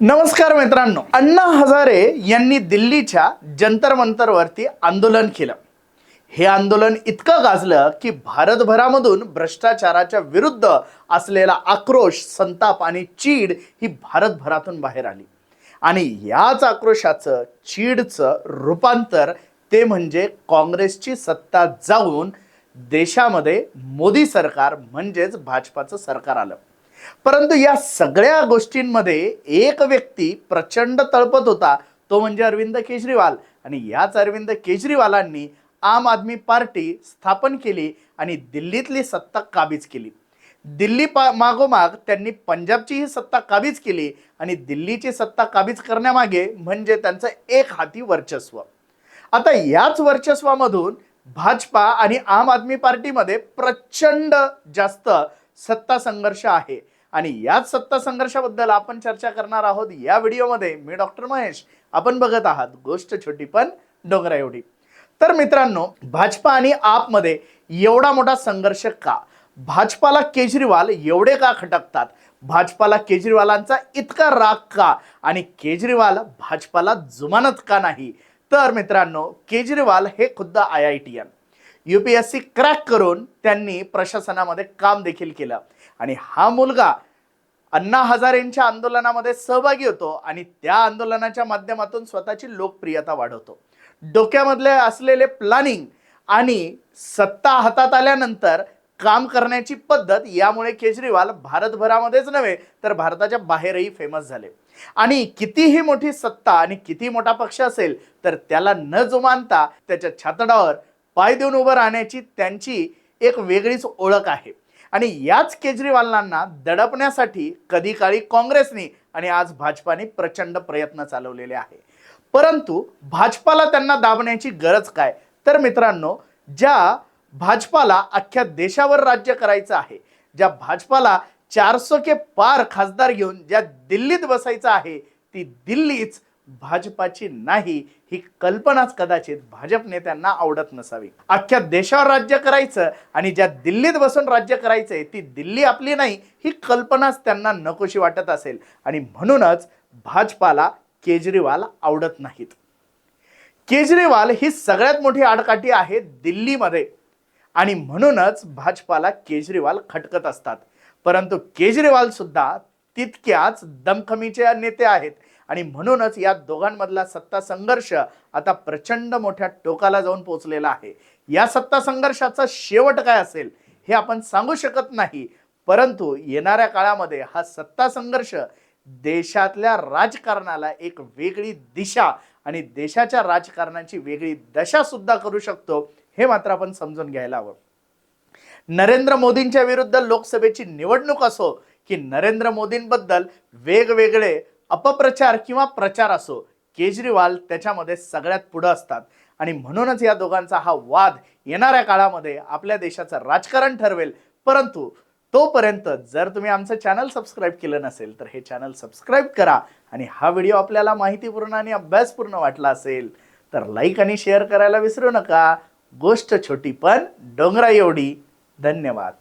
नमस्कार मित्रांनो. अण्णा हजारे यांनी दिल्लीच्या जंतर मंतरवरती आंदोलन केलं. हे आंदोलन इतकं गाजलं की भारतभरामधून भ्रष्टाचाराच्या विरुद्ध असलेला आक्रोश संताप आणि चीड ही भारतभरातून बाहेर आली. आणि याच आक्रोशाचं चीडचं रूपांतर ते म्हणजे काँग्रेसची सत्ता जाऊन देशामध्ये मोदी सरकार म्हणजेच भाजपाचं सरकार आलं. परंतु या सगळ्या गोष्टींमध्ये एक व्यक्ती प्रचंड तळपत होता तो म्हणजे अरविंद केजरीवाल. आणि याच अरविंद केजरीवालांनी आम आदमी पार्टी स्थापन केली आणि दिल्लीतली सत्ता काबीज केली. दिल्ली पा मागोमाग त्यांनी पंजाबचीही सत्ता काबीज केली आणि दिल्लीची सत्ता काबीज करण्यामागे म्हणजे त्यांचं एक हाती वर्चस्व. आता याच वर्चस्वामधून भाजपा आणि आम आदमी पार्टीमध्ये प्रचंड जास्त सत्ता संघर्ष आहे. आणि याच सत्ता संघर्षाबद्दल आपण चर्चा करणार आहोत या व्हिडिओमध्ये मी डॉक्टर महेश. आपण बघत आहात गोष्ट छोटी पण डोंगरा एवढी. तर मित्रांनो भाजपा आणि आपमध्ये एवढा मोठा संघर्ष का? भाजपाला केजरीवाल एवढे का खटकतात? भाजपाला केजरीवालांचा इतका राग का? आणि केजरीवाल भाजपाला जुमानत का नाही? तर मित्रांनो केजरीवाल हे खुद्द I I T and U P S C crack करून त्यांनी प्रशासनामध्ये काम देखील केलं. आणि हा मुलगा अण्णा हजारेंच्या आंदोलनामध्ये सहभागी होतो आणि त्या आंदोलनाच्या माध्यमातून स्वतःची लोकप्रियता वाढवतो. डोक्यामधले असलेले प्लॅनिंग आणि सत्ता हातात आल्यानंतर काम करण्याची पद्धत यामुळे केजरीवाल भारतभरामध्येच नव्हे तर भारताच्या बाहेरही फेमस झाले. आणि कितीही मोठी सत्ता आणि किती मोठा पक्ष असेल तर त्याला न जुमानता त्याच्या छातडावर पाय देऊन उभं राहण्याची त्यांची एक वेगळीच ओळख आहे. आणि याच केजरीवालांना दडपण्यासाठी कधी काळी काँग्रेसने आणि आज भाजपाने प्रचंड प्रयत्न चालवलेले आहे. परंतु भाजपाला त्यांना दाबण्याची गरज काय? तर मित्रांनो ज्या भाजपाला अख्ख्या देशावर राज्य करायचं आहे ज्या भाजपाला चारसो के पार खासदार घेऊन ज्या दिल्लीत बसायचं आहे ती दिल्लीच भाजपाची नाही ही कल्पनाच कदाचित भाजप नेत्यांना आवडत नसावी. अख्ख्या देशावर राज्य करायचं आणि ज्या दिल्लीत बसून राज्य करायचंय ती दिल्ली आपली नाही ही कल्पनाच त्यांना नकोशी वाटत असेल. आणि म्हणूनच भाजपाला केजरीवाल आवडत नाहीत. केजरीवाल ही सगळ्यात मोठी आडकाठी आहे दिल्लीमध्ये. आणि म्हणूनच भाजपाला केजरीवाल खटकत असतात. परंतु केजरीवाल सुद्धा तितक्याच दमखमीचे नेते आहेत. आणि म्हणूनच या दोघांमधला सत्ता संघर्ष आता प्रचंड मोठ्या टोकाला जाऊन पोहोचलेला आहे. या सत्ता संघर्षाचा शेवट काय असेल हे आपण सांगू शकत नाही. परंतु येणाऱ्या काळामध्ये हा सत्ता संघर्ष देशातल्या राजकारणाला एक वेगळी दिशा आणि देशाच्या राजकारणाची वेगळी दशा सुद्धा करू शकतो हे मात्र आपण समजून घ्यायला हवं. नरेंद्र मोदींच्या विरुद्ध लोकसभेची निवडणूक असो की नरेंद्र मोदींबद्दल वेगवेगळे अपप्रचार किंवा प्रचार असो केजरीवाल त्याच्यामध्ये सगळ्यात पुढं असतात. आणि म्हणूनच या दोघांचा हा वाद येणाऱ्या काळामध्ये आपल्या देशाचं राजकारण ठरवेल. परंतु तोपर्यंत जर तुम्ही आमचं चॅनल सबस्क्राईब केलं नसेल तर हे चॅनल सबस्क्राईब करा. आणि हा व्हिडिओ आपल्याला माहितीपूर्ण आणि अभ्यासपूर्ण वाटला असेल तर लाईक आणि शेअर करायला विसरू नका. गोष्ट छोटी पण डोंगरा एवढी. धन्यवाद.